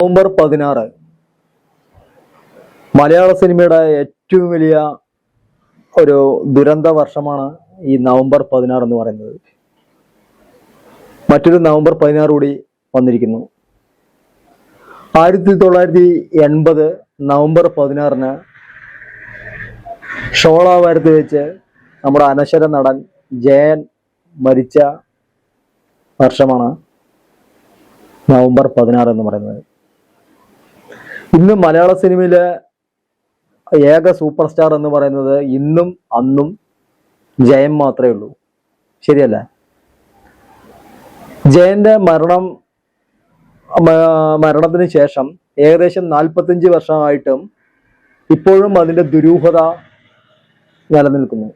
November പതിനാറ്. മലയാള സിനിമയുടെ ഏറ്റവും വലിയ ഒരു ദുരന്ത വർഷമാണ് ഈ നവംബർ പതിനാറ് എന്ന് പറയുന്നത്. മറ്റൊരു നവംബർ പതിനാറ് കൂടി വന്നിരിക്കുന്നു. ആയിരത്തി തൊള്ളായിരത്തി എൺപത് നവംബർ പതിനാറിന് ഷോളാവാരത്ത് വെച്ച് നമ്മുടെ അനശ്വര നടൻ ജയൻ മരിച്ച വർഷമാണ് നവംബർ പതിനാറ് എന്ന് പറയുന്നത്. ഇന്ന് മലയാള സിനിമയിലെ ഏക സൂപ്പർ സ്റ്റാർ എന്ന് പറയുന്നത് ഇന്നും അന്നും ജയൻ മാത്രമേ ഉള്ളൂ. ശരിയല്ല? ജയന്റെ മരണം മരണത്തിന് ശേഷം ഏകദേശം നാൽപ്പത്തഞ്ച് വർഷമായിട്ടും ഇപ്പോഴും അതിന്റെ ദുരൂഹത നിലനിൽക്കുന്നു.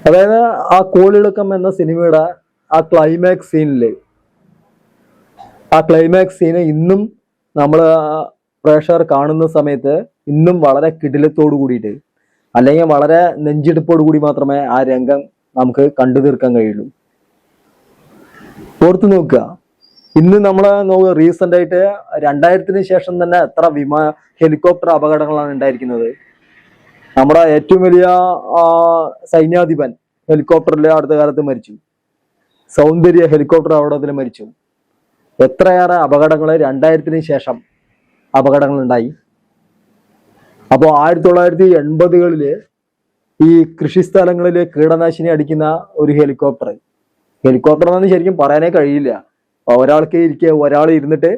അതായത് ആ കോളിളക്കം എന്ന സിനിമയുടെ ആ ക്ലൈമാക്സ് സീനിൽ ആ ക്ലൈമാക്സ് സീന് ഇന്നും നമ്മൾ പ്രേക്ഷകർ കാണുന്ന സമയത്ത് ഇന്നും വളരെ കിടിലത്തോടു കൂടിയിട്ട് അല്ലെങ്കിൽ വളരെ നെഞ്ചെടുപ്പോടു കൂടി മാത്രമേ ആ രംഗം നമുക്ക് കണ്ടു തീർക്കാൻ കഴിയുള്ളൂ. ഓർത്തു നോക്കുക ഇന്ന് നമ്മൾ നോക്കുക റീസെന്റ് ആയിട്ട് രണ്ടായിരത്തിന് ശേഷം തന്നെ എത്ര വിമാ ഹെലികോപ്റ്റർ അപകടങ്ങളാണ് ഉണ്ടായിരിക്കുന്നത്. നമ്മുടെ ഏറ്റവും വലിയ സൈന്യാധിപൻ ഹെലികോപ്റ്ററിൽ അടുത്ത കാലത്ത് മരിച്ചു. സൗന്ദര്യ ഹെലികോപ്റ്റർ അപകടത്തിൽ മരിച്ചു. എത്രയേറെ അപകടങ്ങൾ രണ്ടായിരത്തിന് ശേഷം അപകടങ്ങൾ ഉണ്ടായി അപ്പോൾ ആയിരത്തി തൊള്ളായിരത്തി എൺപതുകളിൽ ഈ കൃഷിസ്ഥലങ്ങളിൽ കീടനാശിനി അടിക്കുന്ന ഒരു ഹെലികോപ്റ്റർ. ഹെലികോപ്റ്റർ എന്നൊന്നും ശരിക്കും പറയാനേ കഴിയില്ല. ഒരാൾക്ക് ഇരിക്കുക ഒരാൾ ഇരുന്നിട്ട്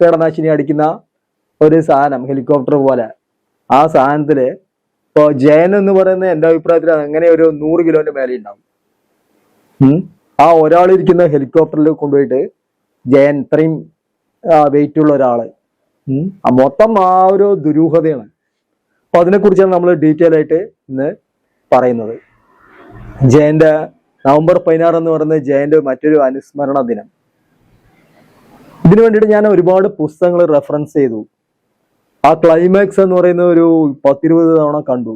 കീടനാശിനി അടിക്കുന്ന ഒരു സാധനം ഹെലികോപ്റ്റർ പോലെ. ആ സാധനത്തിൽ ഇപ്പോൾ ജയൻ എന്ന് പറയുന്ന എന്റെ അഭിപ്രായത്തിൽ അങ്ങനെ ഒരു നൂറ് കിലോന്റെ മേലെ ഉണ്ടാവും ആ ആ ഒരാളിരിക്കുന്ന ഹെലികോപ്റ്ററിൽ കൊണ്ടുപോയിട്ട് ജയൻ ഇത്രയും വെയിറ്റ് ഉള്ള ഒരാൾ. ആ മൊത്തം ആ ഒരു ദുരൂഹതയാണ്. അപ്പൊ അതിനെക്കുറിച്ചാണ് നമ്മൾ ഡീറ്റെയിൽ ആയിട്ട് ഇന്ന് പറയുന്നത്. ജയന്റെ നവംബർ പതിനാറ് എന്ന് പറയുന്നത് ജയന്റെ മറ്റൊരു അനുസ്മരണ ദിനം. ഇതിനു വേണ്ടിയിട്ട് ഞാൻ ഒരുപാട് പുസ്തകങ്ങൾ റെഫറൻസ് ചെയ്തു. ആ ക്ലൈമാക്സ് എന്ന് പറയുന്ന ഒരു പത്തിരുപത് തവണ കണ്ടു.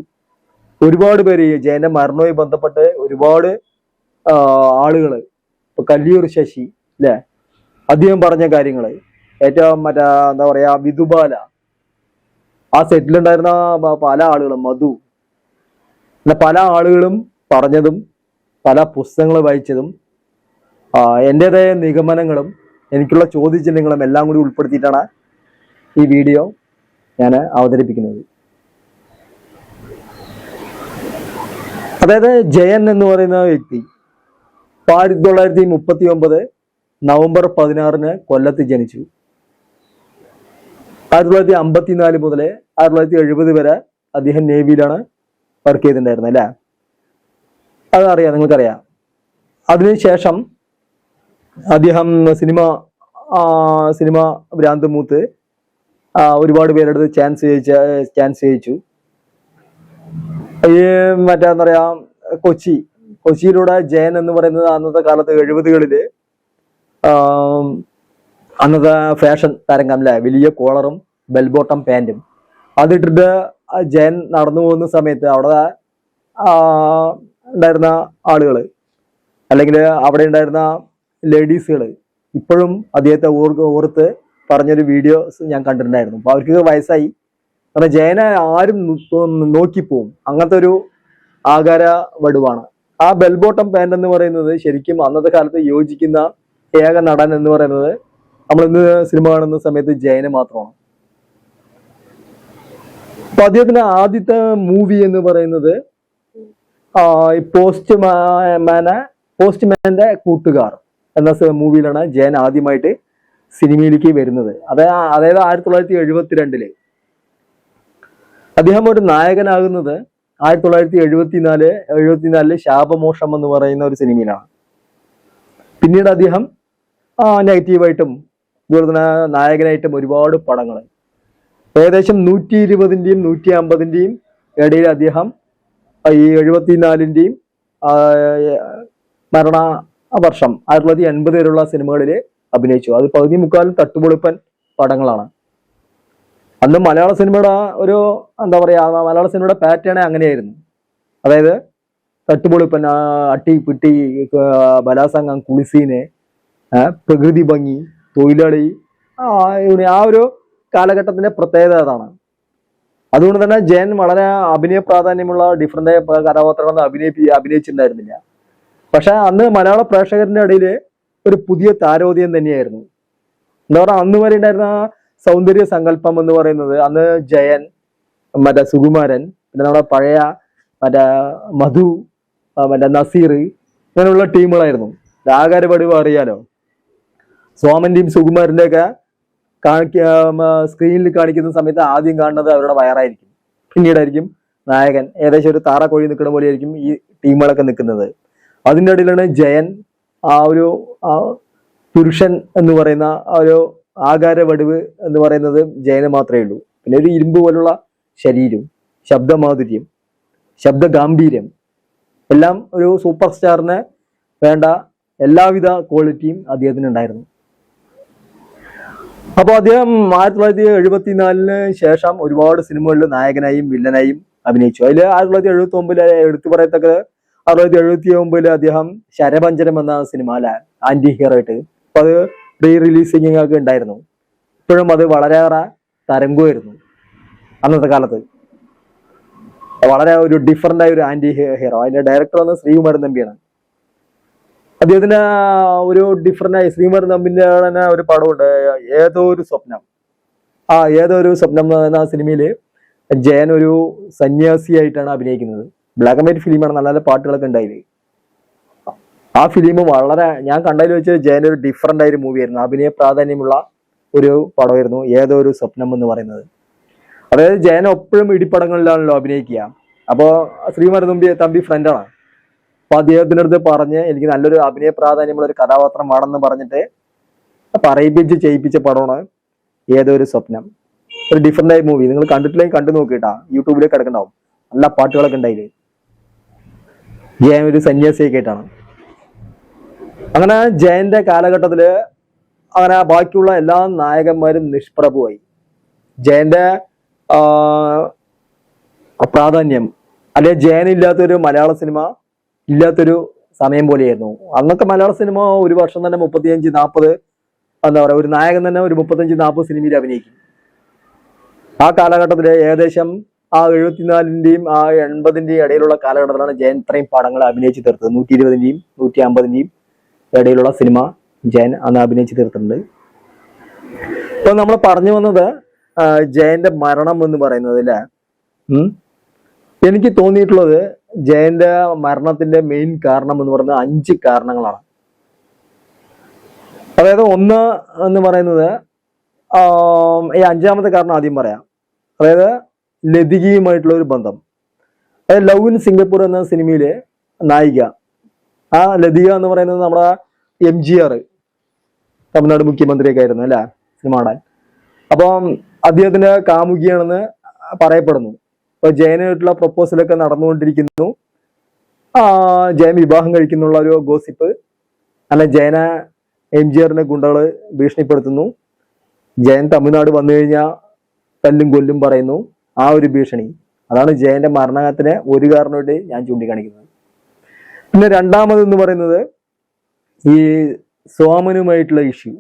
ഒരുപാട് പേര് ജയന്റെ മരണവുമായി ബന്ധപ്പെട്ട് ഒരുപാട് ആളുകൾ ഇപ്പൊ കല്ലിയൂർ ശശി അല്ലെ അദ്ദേഹം പറഞ്ഞ കാര്യങ്ങൾ. ഏറ്റവും മറ്റേ എന്താ പറയാ വിധുബാല. ആ സെറ്റിലുണ്ടായിരുന്ന പല ആളുകളും മധു. അങ്ങനെ പല ആളുകളും പറഞ്ഞതും പല പുസ്തകങ്ങൾ വായിച്ചതും എന്റെതായ നിഗമനങ്ങളും എനിക്കുള്ള ചോദ്യചിഹ്നങ്ങളും എല്ലാം കൂടി ഉൾപ്പെടുത്തിയിട്ടാണ് ഈ വീഡിയോ ഞാൻ അവതരിപ്പിക്കുന്നത്. അതായത് ജയൻ എന്ന് പറയുന്ന വ്യക്തി ആയിരത്തി തൊള്ളായിരത്തി മുപ്പത്തി ഒമ്പത് നവംബർ പതിനാറിന് കൊല്ലത്ത് ജനിച്ചു. ആയിരത്തി തൊള്ളായിരത്തി അമ്പത്തിനാല് മുതൽ ആയിരത്തി തൊള്ളായിരത്തി എഴുപത് വരെ അദ്ദേഹം നേവിയിലാണ് വർക്ക് ചെയ്തിട്ടുണ്ടായിരുന്നത് അല്ലേ? അതറിയാം നിങ്ങൾക്കറിയാം. അതിനുശേഷം അദ്ദേഹം സിനിമ സിനിമ ഭ്രാന്ത് മൂത്ത് ഒരുപാട് പേരുടെ അടുത്ത് ചാൻസ് ചെയ്യിച്ച ചാൻസ് ചെയ്യിച്ചു ഈ മറ്റേ എന്താ പറയാ കൊച്ചി. കൊച്ചിയിലൂടെ ജയൻ എന്ന് പറയുന്നത് അന്നത്തെ കാലത്ത് എഴുപതുകളിൽ അന്നത്തെ ഫാഷൻ തരംഗം അല്ലേ? വലിയ കോളറും ബെൽബോട്ടം പാന്റും അതിട്ടിട്ട് ജയൻ നടന്നു പോകുന്ന സമയത്ത് അവിടെ ഉണ്ടായിരുന്ന ആളുകൾ അല്ലെങ്കിൽ അവിടെ ഉണ്ടായിരുന്ന ലേഡീസുകൾ ഇപ്പോഴും അദ്ദേഹത്തെ ഓർ ഓർത്ത് പറഞ്ഞൊരു വീഡിയോസ് ഞാൻ കണ്ടിട്ടുണ്ടായിരുന്നു. അപ്പോൾ അവർക്ക് വയസ്സായി. കാരണം ജയനെ ആരും നോക്കിപ്പോവും. അങ്ങനത്തെ ഒരു ആകാര വടുവാണ്. ആ ബെൽബോട്ടം പാന്റ് എന്ന് പറയുന്നത് ശരിക്കും അന്നത്തെ കാലത്ത് യോജിക്കുന്ന ഏക നടൻ എന്ന് പറയുന്നത് നമ്മൾ ഇന്ന് സിനിമ കാണുന്ന സമയത്ത് ജയന് മാത്രമാണ്. അപ്പൊ അദ്ദേഹത്തിന്റെ ആദ്യത്തെ മൂവി എന്ന് പറയുന്നത് പോസ്റ്റ് മാന പോസ്റ്റ് മാന്റെ കൂട്ടുകാർ എന്ന മൂവിയിലാണ് ജയൻ ആദ്യമായിട്ട് സിനിമയിലേക്ക് വരുന്നത്. അത് അതായത് ആയിരത്തി തൊള്ളായിരത്തി എഴുപത്തിരണ്ടിൽ അദ്ദേഹം ഒരു നായകനാകുന്നത് ആയിരത്തി തൊള്ളായിരത്തി എഴുപത്തിനാല് എഴുപത്തിനാലിൽ ശാപമോഷം എന്ന് പറയുന്ന ഒരു സിനിമയിലാണ്. പിന്നീട് അദ്ദേഹം നെഗറ്റീവായിട്ടും അതുപോലെ തന്നെ നായകനായിട്ടും ഒരുപാട് പടങ്ങൾ. ഏകദേശം നൂറ്റി ഇരുപതിന്റെയും നൂറ്റി അമ്പതിന്റെയും ഇടയിൽ അദ്ദേഹം ഈ എഴുപത്തിനാലിന്റെയും മരണ വർഷം ആയിരത്തി തൊള്ളായിരത്തി എൺപത് വരെയുള്ള സിനിമകളിൽ അഭിനയിച്ചു. അത് പകുതി മുക്കാലും തട്ടുപൊളിപ്പൻ പടങ്ങളാണ്. അന്ന് മലയാള സിനിമയുടെ ഒരു എന്താ പറയുക മലയാള സിനിമയുടെ പാറ്റേണേ അങ്ങനെയായിരുന്നു. അതായത് തട്ടുപൊളിപ്പൻ അട്ടി പിട്ടി ബലാസംഗം കുളിസീന് പ്രകൃതി ഭംഗി തൊഴിലാളി ആ ഒരു കാലഘട്ടത്തിന്റെ പ്രത്യേകത അതാണ്. അതുകൊണ്ട് തന്നെ ജയൻ വളരെ അഭിനയ പ്രാധാന്യമുള്ള ഡിഫറെന്റ് കഥാപാത്രങ്ങളൊന്നും അഭിനയിപ്പി അഭിനയിച്ചിട്ടുണ്ടായിരുന്നില്ല. പക്ഷെ അന്ന് മലയാള പ്രേക്ഷകരുടെ ഇടയിൽ ഒരു പുതിയ താരോദ്യം തന്നെയായിരുന്നു. എന്താ പറയുക അന്ന് വരെ ഉണ്ടായിരുന്ന സൗന്ദര്യ സങ്കല്പം എന്ന് പറയുന്നത് അന്ന് ജയൻ മറ്റേ സുകുമാരൻ പിന്നെ നമ്മുടെ പഴയ മറ്റേ മധു മറ്റേ നസീർ ഇങ്ങനെയുള്ള ടീമുകളായിരുന്നു. ആകാര പടിവ് അറിയാലോ? സോമന്റെയും സുകുമാരന്റെ ഒക്കെ സ്ക്രീനിൽ കാണിക്കുന്ന സമയത്ത് ആദ്യം കാണുന്നത് അവരുടെ വയറായിരിക്കും. പിന്നീടായിരിക്കും നായകൻ. ഏകദേശം ഒരു താറ കോഴി നിൽക്കുന്ന പോലെയായിരിക്കും ഈ ടീമുകളൊക്കെ നിൽക്കുന്നത് അതിന്റെ ഇടയിലാണ് ജയൻ ആ ഒരു പുരുഷൻ എന്ന് പറയുന്ന ആ ഒരു ആകാര വടിവ് എന്ന് പറയുന്നത് ജയന് മാത്രമേ ഉള്ളൂ. പിന്നെ ഒരു ഇരുമ്പ് പോലുള്ള ശരീരം ശബ്ദമാധുര്യം ശബ്ദ ഗാംഭീര്യം എല്ലാം ഒരു സൂപ്പർ സ്റ്റാറിന് വേണ്ട എല്ലാവിധ ക്വാളിറ്റിയും അദ്ദേഹത്തിന് ഉണ്ടായിരുന്നു അപ്പോൾ അദ്ദേഹം ആയിരത്തി തൊള്ളായിരത്തി എഴുപത്തിനാലിന് ശേഷം ഒരുപാട് സിനിമകളിൽ നായകനായും വില്ലനായും അഭിനയിച്ചു. അതിൽ ആയിരത്തി തൊള്ളായിരത്തി എഴുപത്തി ഒമ്പതിൽ എടുത്തു പറയത്തക്ക ആയിരത്തി തൊള്ളായിരത്തി എഴുപത്തി ഒമ്പതിൽ അദ്ദേഹം ശരഭഞ്ചനം എന്ന സിനിമ അല്ല ആന്റി ഹീറോ ആയിട്ട്. അപ്പൊ അത് പ്രീ റിലീസിംഗ് ഒക്കെ ഉണ്ടായിരുന്നു. ഇപ്പോഴും അത് വളരെയേറെ തരംഗമായിരുന്നു അന്നത്തെ കാലത്ത്. വളരെ ഒരു ഡിഫറന്റ് ആയ ഒരു ആന്റി ഹീറോ അതിന്റെ ഡയറക്ടർ വന്ന് ശ്രീകുമാരൻ തമ്പിയാണ്. അദ്ദേഹത്തിന് ഒരു ഡിഫറെന്റ് ആയി ശ്രീമർ തമ്പിന്റെ തന്നെ ഒരു പടമുണ്ട്. ഏതോ ഒരു സ്വപ്നം. ആ ഏതോ ഒരു സ്വപ്നം എന്ന സിനിമയിൽ ജയൻ ഒരു സന്യാസിയായിട്ടാണ് അഭിനയിക്കുന്നത്. ബ്ലാക്ക് ആൻഡ് വൈറ്റ് ഫിലിമാണ് നല്ല നല്ല പാട്ടുകളൊക്കെ ഉണ്ടായത്. ആ ഫിലിം വളരെ ഞാൻ കണ്ടതിൽ വെച്ച് ജയൻ ഒരു ഡിഫറെന്റ് ആയൊരു മൂവിയായിരുന്നു അഭിനയ പ്രാധാന്യമുള്ള ഒരു പടമായിരുന്നു ഏതോ ഒരു സ്വപ്നം എന്ന് പറയുന്നത്. അതായത് ജയൻ എപ്പോഴും ഇടിപ്പടങ്ങളിലാണല്ലോ അഭിനയിക്കുക. അപ്പോൾ ശ്രീമരതുമ്പി തമ്പി തമ്പി ഫ്രണ്ടാണ് അപ്പൊ അദ്ദേഹത്തിന്റെ അടുത്ത് പറഞ്ഞ് എനിക്ക് നല്ലൊരു അഭിനയ പ്രാധാന്യമുള്ള ഒരു കഥാപാത്രം വേണമെന്ന് പറഞ്ഞിട്ട് പറയിപ്പിച്ച് ചെയ്യിപ്പിച്ച പടമാണ് ഏതോ ഒരു സ്വപ്നം. ഒരു ഡിഫറെന്റ് ആയ മൂവി നിങ്ങൾ കണ്ടിട്ടില്ലെങ്കിൽ കണ്ടു നോക്കിട്ടാ യൂട്യൂബിലേക്ക് കിടക്കണ്ടാവും നല്ല പാട്ടുകളൊക്കെ ഉണ്ടായില്ലേ? ജയൻ ഒരു സന്യാസിയൊക്കെ ആയിട്ടാണ് അങ്ങനെ ജയന്റെ കാലഘട്ടത്തിൽ അങ്ങനെ ബാക്കിയുള്ള എല്ലാ നായകന്മാരും നിഷ്പ്രഭുവായി. ജയന്റെ പ്രാധാന്യം അല്ലെ ജയൻ ഇല്ലാത്തൊരു മലയാള സിനിമ ഇല്ലാത്തൊരു സമയം പോലെയായിരുന്നു. അന്നൊക്കെ മലയാള സിനിമ ഒരു വർഷം തന്നെ മുപ്പത്തിയഞ്ച് നാൽപ്പത് എന്താ പറയുക ഒരു നായകൻ തന്നെ ഒരു മുപ്പത്തഞ്ച് നാൽപ്പത് സിനിമയിൽ അഭിനയിക്കും. ആ കാലഘട്ടത്തിൽ ഏകദേശം ആ എഴുപത്തിനാലിന്റെയും ആ എൺപതിന്റെയും ഇടയിലുള്ള കാലഘട്ടത്തിലാണ് ജയൻ ഇത്രയും പടങ്ങൾ അഭിനയിച്ച് തീർത്തത്. നൂറ്റി ഇരുപതിന്റെയും നൂറ്റി അമ്പതിന്റെയും ഇടയിലുള്ള സിനിമ ജയൻ അന്ന് അഭിനയിച്ച് തീർത്തിട്ടുണ്ട്. ഇപ്പൊ നമ്മൾ പറഞ്ഞു വന്നത് ജയന്റെ മരണം എന്ന് പറയുന്നത് അല്ലേ? ഉം? എനിക്ക് തോന്നിയിട്ടുള്ളത് ജയന്റെ മരണത്തിന്റെ മെയിൻ കാരണം എന്ന് പറയുന്നത് അഞ്ച് കാരണങ്ങളാണ്. അതായത് ഒന്ന് എന്ന് പറയുന്നത് ഈ അഞ്ചാമത്തെ കാരണം ആദ്യം പറയാം. അതായത് ലതികയുമായിട്ടുള്ള ഒരു ബന്ധം. അതായത് ലവ് ഇൻ സിംഗപ്പൂർ എന്ന സിനിമയിലെ നായിക. ആ ലതിക എന്ന് പറയുന്നത് നമ്മുടെ എം ജി ആർ തമിഴ്നാട് മുഖ്യമന്ത്രിയൊക്കെ ആയിരുന്നു അല്ലേ സിനിമ കാണാൻ. അപ്പം അദ്ദേഹത്തിന്റെ കാമുകിയാണെന്ന് പറയപ്പെടുന്നു. ജയനായിട്ടുള്ള പ്രപ്പോസലൊക്കെ നടന്നുകൊണ്ടിരിക്കുന്നു. ജയൻ വിവാഹം കഴിക്കുന്നുള്ള ഒരു ഗോസിപ്പ് അല്ല ജയന എം ജി ആറിനെ ഗുണ്ടകൾ ഭീഷണിപ്പെടുത്തുന്നു. ജയൻ തമിഴ്നാട് വന്നു കഴിഞ്ഞാൽ തല്ലും കൊല്ലും പറയുന്നു. ആ ഒരു ഭീഷണി. അതാണ് ജയന്റെ മരണത്തിന് ഒരു കാരണമായിട്ട് ഞാൻ ചൂണ്ടിക്കാണിക്കുന്നത്. പിന്നെ രണ്ടാമത് എന്ന് പറയുന്നത് ഈ സോമനുമായിട്ടുള്ള ഇഷ്യൂ.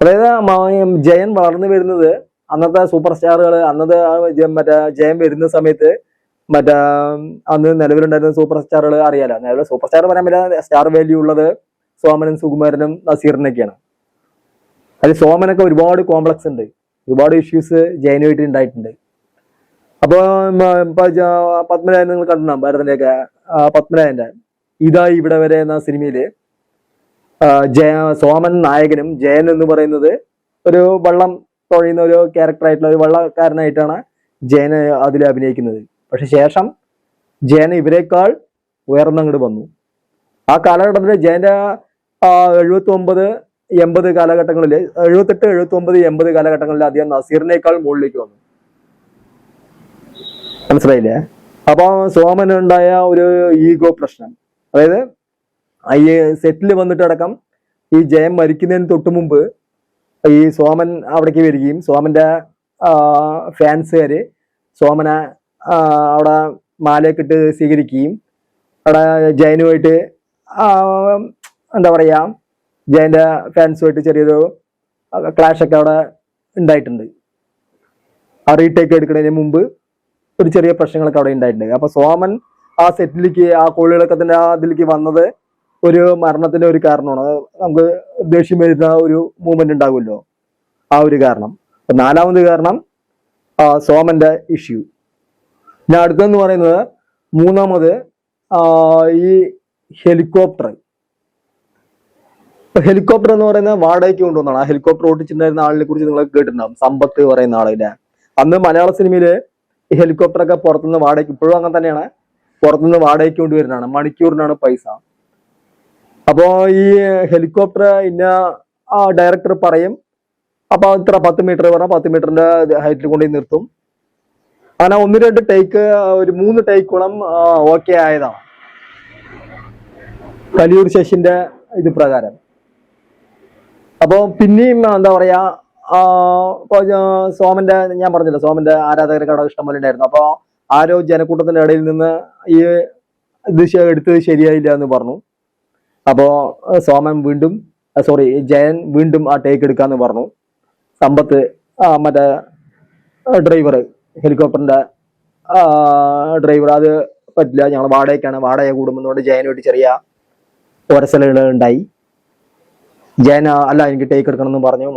അതായത് ജയൻ വളർന്നു വരുന്നത് അന്നത്തെ സൂപ്പർ സ്റ്റാറുകൾ അന്നത്തെ മറ്റേ ജയം വരുന്ന സമയത്ത് മറ്റേ അന്ന് നിലവിലുണ്ടായിരുന്ന സൂപ്പർ സ്റ്റാറുകൾ അറിയാലോ? നിലവിൽ സൂപ്പർ സ്റ്റാർ പറയാൻ പറ്റില്ല സ്റ്റാർ വാല്യൂ ഉള്ളത് സോമനും സുകുമാരനും നസീറിനൊക്കെയാണ്. അതിൽ സോമനൊക്കെ ഒരുപാട് കോംപ്ലക്സ് ഉണ്ട്. ഒരുപാട് ഇഷ്യൂസ് ജയനുമായിട്ട് ഉണ്ടായിട്ടുണ്ട്. അപ്പൊ പത്മരാജൻ നിങ്ങൾ ഭരതന്റെ ഒക്കെ പത്മരായന്റെ ഇതായി ഇവിടെ വരെ എന്ന സിനിമയിൽ ജയ സോമൻ നായകനും ജയൻ എന്ന് പറയുന്നത് ഒരു വള്ളം തുഴയുന്ന ഒരു ക്യാരക്ടർ ആയിട്ടുള്ള ഒരു വള്ളക്കാരനായിട്ടാണ് ജയന് അതിൽ അഭിനയിക്കുന്നത്. പക്ഷെ ശേഷം ജയൻ ഇവരെക്കാൾ ഉയർന്നങ്ങോട്ട് വന്നു. ആ കാലഘട്ടത്തിൽ ജയന്റെ എഴുപത്തി ഒമ്പത് എൺപത് കാലഘട്ടങ്ങളിൽ എഴുപത്തെട്ട് എഴുപത്തി ഒമ്പത് എൺപത് കാലഘട്ടങ്ങളിൽ അദ്ദേഹം നസീറിനേക്കാൾ മുകളിലേക്ക് വന്നു. മനസ്സിലായില്ലേ? അപ്പൊ സോമനുണ്ടായ ഒരു ഈഗോ പ്രശ്നം. അതായത് ഈ സെറ്റിൽ വന്നിട്ടടക്കം ഈ ജയം മരിക്കുന്നതിന് തൊട്ട് മുമ്പ് ഈ സോമൻ അവിടേക്ക് വരികയും സോമന്റെ ഫാൻസുകാര് സോമനെ അവിടെ മാലയൊക്കെ ഇട്ട് സ്വീകരിക്കുകയും അവിടെ ജയനുമായിട്ട് എന്താ പറയുക ജയന്റെ ഫാൻസുമായിട്ട് ചെറിയൊരു ക്ലാഷൊക്കെ അവിടെ ഉണ്ടായിട്ടുണ്ട്. ആ റീടേക്ക് എടുക്കുന്നതിന് മുമ്പ് ഒരു ചെറിയ പ്രശ്നങ്ങളൊക്കെ അവിടെ ഉണ്ടായിട്ടുണ്ട്. അപ്പൊ സോമൻ ആ സെറ്റിലേക്ക് ആ കോളികളൊക്കെ തന്നെ ആ ഇതിലേക്ക് വന്നത് ഒരു മരണത്തിന്റെ ഒരു കാരണമാണ്. നമുക്ക് ദേഷ്യം വരുന്ന ഒരു മൂവ്മെന്റ് ഉണ്ടാകുമല്ലോ. ആ ഒരു കാരണം. നാലാമത് കാരണം സോമന്റെ ഇഷ്യൂ ഞാൻ അടുത്തെന്ന് പറയുന്നത് മൂന്നാമത് ഈ ഹെലികോപ്റ്റർ ഹെലികോപ്റ്റർ എന്ന് പറയുന്നത് വാടകയ്ക്ക് കൊണ്ടുവന്നാണ്. ആ ഹെലികോപ്റ്റർ ഓടിച്ചിട്ടുണ്ടായിരുന്ന ആളിനെ കുറിച്ച് നിങ്ങൾ കേട്ടിട്ടുണ്ടാവും. സമ്പത്ത് പറയുന്ന ആളില്ലേ അന്ന് മലയാള സിനിമയിൽ ഹെലികോപ്റ്റർ ഒക്കെ പുറത്തുനിന്ന് വാടകയ്ക്ക് ഇപ്പോഴും അങ്ങനെ തന്നെയാണ്. പുറത്തുനിന്ന് വാടകയ്ക്ക് കൊണ്ടുവരുന്നതാണ്. മണിക്കൂറിനാണ് പൈസ. അപ്പോ ഈ ഹെലികോപ്റ്റർ ഇന്ന ആ ഡയറക്ടർ പറയും. അപ്പൊ ഇത്ര പത്ത് മീറ്റർ പറഞ്ഞാൽ പത്ത് മീറ്ററിന്റെ ഹൈറ്റിൽ കൊണ്ടുപോയി നിർത്തും. അങ്ങനെ ഒന്ന് രണ്ട് ടേക്ക് ഒരു മൂന്ന് ടേക്കോളം ഓക്കെ ആയതാണ്. കലിയൂർ ശശിന്റെ ഇത് പ്രകാരം. അപ്പൊ പിന്നെയും എന്താ പറയാ സോമന്റെ ഞാൻ പറഞ്ഞില്ല സോമന്റെ ആരാധകരൊക്കെ അവിടെ ഇഷ്ടം പോലെ ഉണ്ടായിരുന്നു. അപ്പൊ ആരോ ജനക്കൂട്ടത്തിന്റെ ഇടയിൽ നിന്ന് ഈ ഇത് എടുത്തത് ശരിയായില്ല എന്ന് പറഞ്ഞു. അപ്പോ സോമൻ വീണ്ടും സോറി ജയൻ വീണ്ടും ആ ടേക്ക് എടുക്കാന്ന് പറഞ്ഞു. സമ്പത്ത് മറ്റേ ഡ്രൈവർ ഹെലികോപ്റ്ററിന്റെ ഡ്രൈവർ അത് പറ്റില്ല ഞങ്ങൾ വാടകയ്ക്കാണ് വാടക കൂടുമെന്നുകൊണ്ട് ജയനുമായിട്ട് ചെറിയ ഒരസലുകൾ ഉണ്ടായി. ജയൻ അല്ല എനിക്ക് ടേക്ക് എടുക്കണം എന്ന് പറഞ്ഞു.